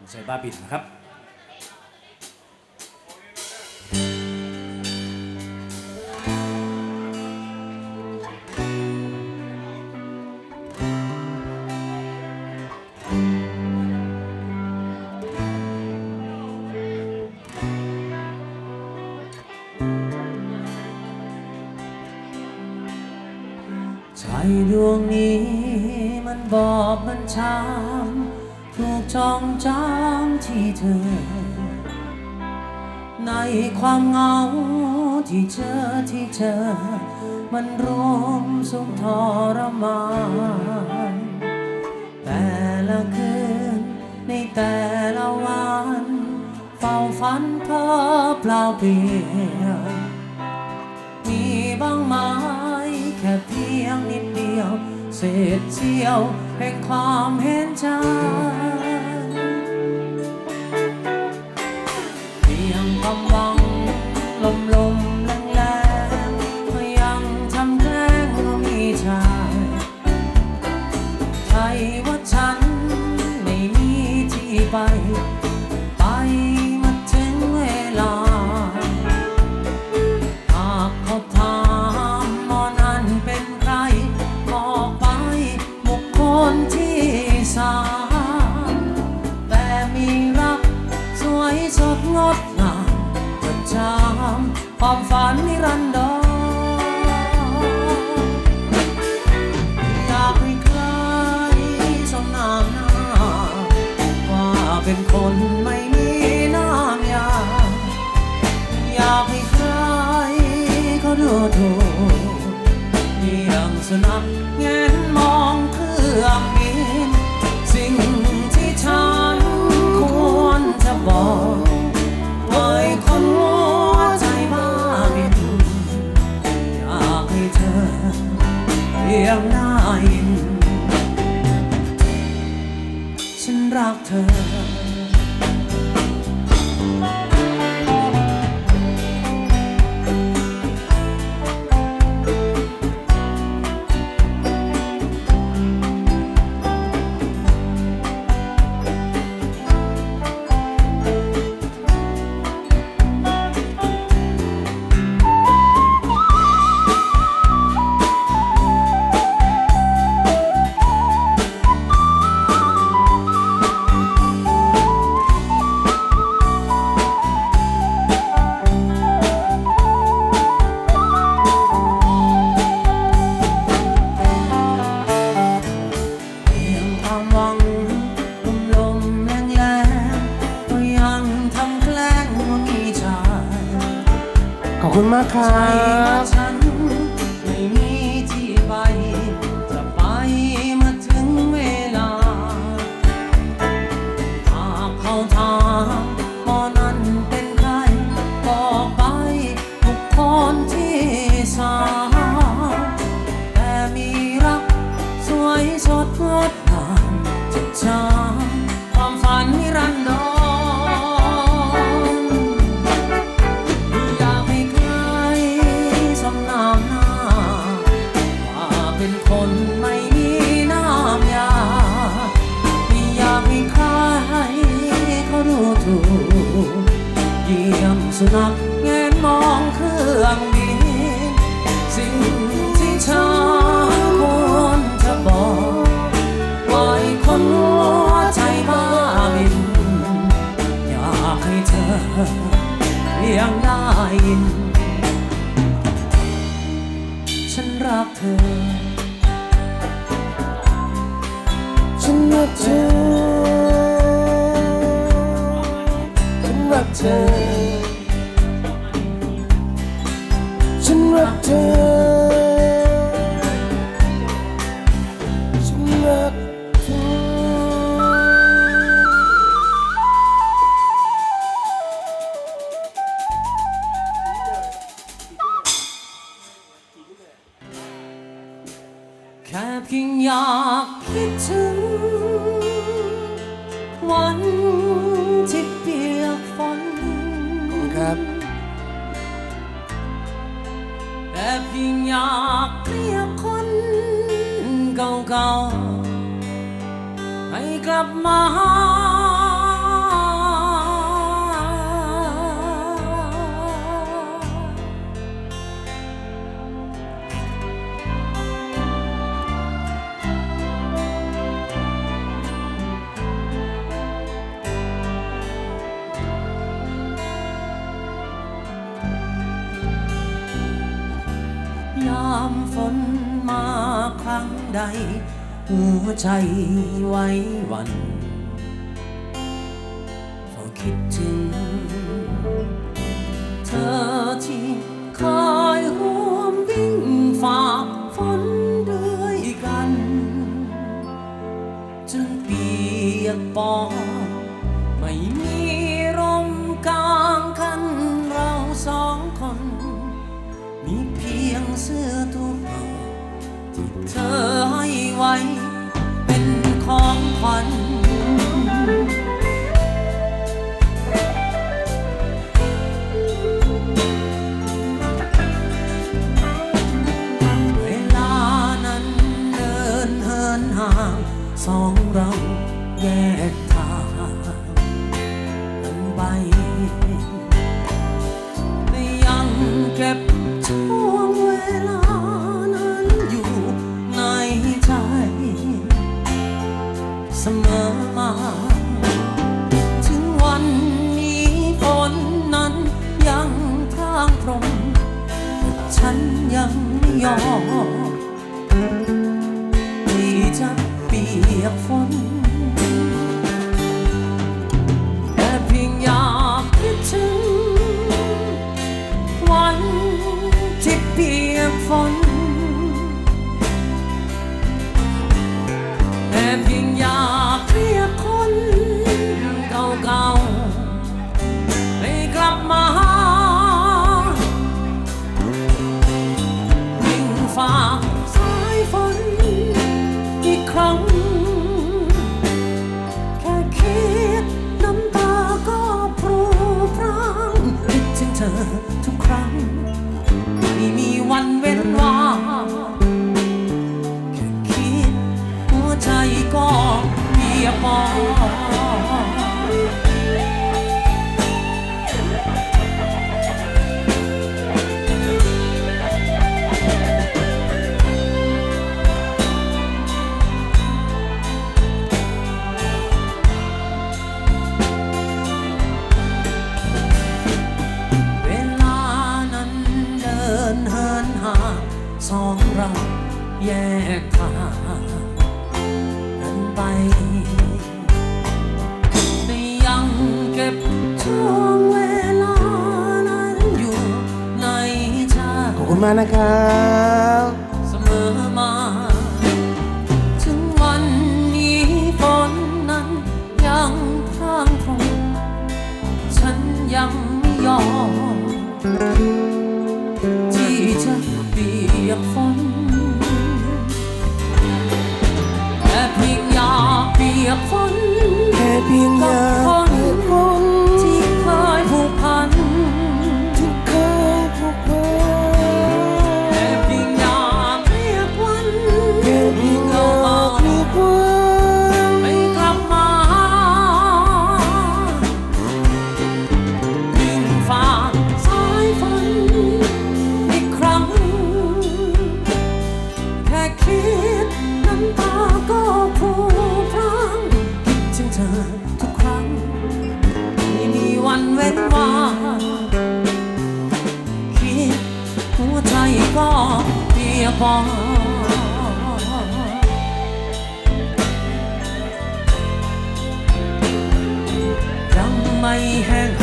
ไม่ใช่บ้าบินนะครับใจดวงนี้มันบอบมันช้ำ จองจางที่เธอ ในความเหงาที่เจอที่เจอ มันรวมสุขทรมานแต่ละคืนในแต่ละวันเฝ้าฝันเพ้อเปล่าเปลี่ยวมีบางไหมแค่เพียงนิดเดียวเศษเสี้ยวแห่งความเห็นใจ ว่าฉันไม่มีที่ไป ไปมาถึงเวลา หากเขาถามมอนันเป็นใครบอกไปบุคคลที่สามแต่มีรักสวยสดงดงามจดจำความฝันนิรันดร เขาดูถูกเยี่ยงสุนัขเงนมองเครื่องบินสิ่งที่ฉันควรจะบอกไว้คนหัวใจบ้าบินอยากให้เธอเพียงได้ยินฉันรักเธอ คุณมากครับ คน เธอ ฉันรักเธอ ฉันรักเธอ แค่เพียงอยากคิดถึง แต่เพียงอยากเรียกคนเก่าๆให้กลับมาหา ใด หัวใจไว้วันเฝ้าคิดถึง เธอที่คอยห่วมวิ่งฝ่าฝนด้วยกัน จนเปียกปอนไม่มีร่มกลางคันเราสองคน มีเพียงเสื้อตัวเก่า เธอให้ไว้ เป็นของขวัญ ที่จะเปียกฝนแต่เพียงอยากคิดถึง วันที่เปียกฝนแต่เพียงอยาก ไปแต่ยังเก็บช่วงเวลานั้นอยู่ในใจขอบคุณมากนะครับ Viên บอทไม่แห้ง